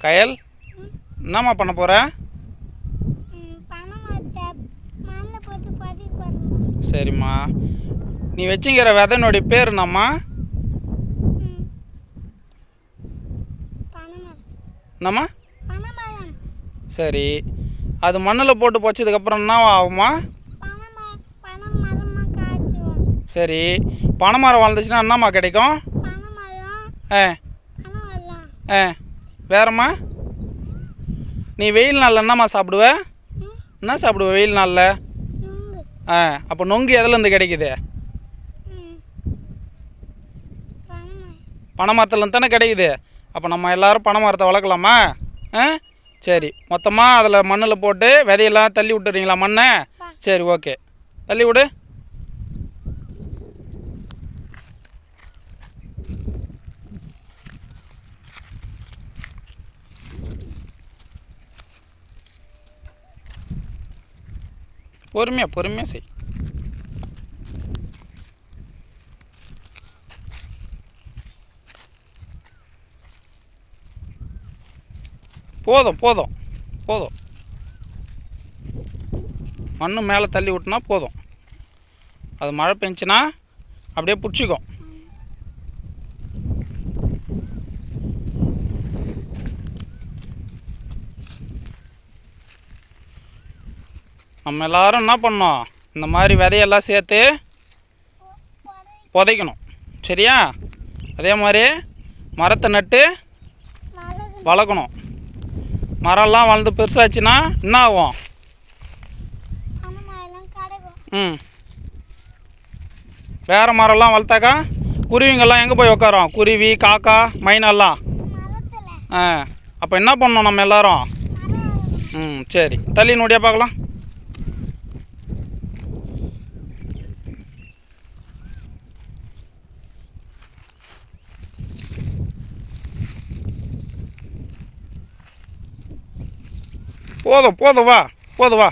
கயல் என்னம்மா பண்ண போகிற சரிம்மா. நீ வச்சுங்கிற விதைனுடைய பேர் என்னம்மா? என்னம்மா? சரி. அது மண்ணில் போட்டு பொச்சதுக்கப்புறம் என்ன ஆகுமா சரி. பனைமரம் வளர்ந்துச்சுன்னா என்னம்மா கிடைக்கும்? ஆ. ஆ. வேறம்மா? நீ வெயில் நாளில் என்னம்மா சாப்பிடுவ? என்ன சாப்பிடுவ வெயில் நாளில்? ஆ அப்போ நொங்கு எதுலேருந்து கிடைக்குது? பனைமரத்துலேருந்து பனை மரத்துலேருந்து தானே கிடைக்குது. அப்போ நம்ம எல்லாரும் பனை மரத்தை வளர்க்கலாமா? ஆ சரி. மொத்தமாக அதில் மண்ணில் போட்டு விதையெல்லாம் தள்ளி விட்டுறீங்களா மண்ணை? சரி ஓகே. தள்ளி விடு. பொறுமையாக பொறுமையாக செய். போதும் போதும் போதும். மண்ணு மேலே தள்ளி விட்டுனா போதும். அது மழை பெஞ்சுன்னா அப்படியே பிடிச்சிக்கும். நம்ம எல்லாரும் என்ன பண்ணோம் இந்த மாதிரி விதையெல்லாம் சேர்த்து புதைக்கணும். சரியா? அதே மாதிரி மரத்தை நட்டு வளர்க்கணும். மரம்லாம் வளர்ந்து பெருசாச்சுன்னா என்ன ஆகும்? ம். வேறு மரம்லாம் வளர்த்தாக்கா குருவிங்கெல்லாம் எங்கே போய் உட்காரோம் குருவி காக்கா மைனெல்லாம் ஆ. அப்போ என்ன பண்ணணும் நம்ம எல்லோரும்? ம் சரி. தள்ளி நோடியாக பார்க்கலாம். போதும் போதும் வா போதும் வா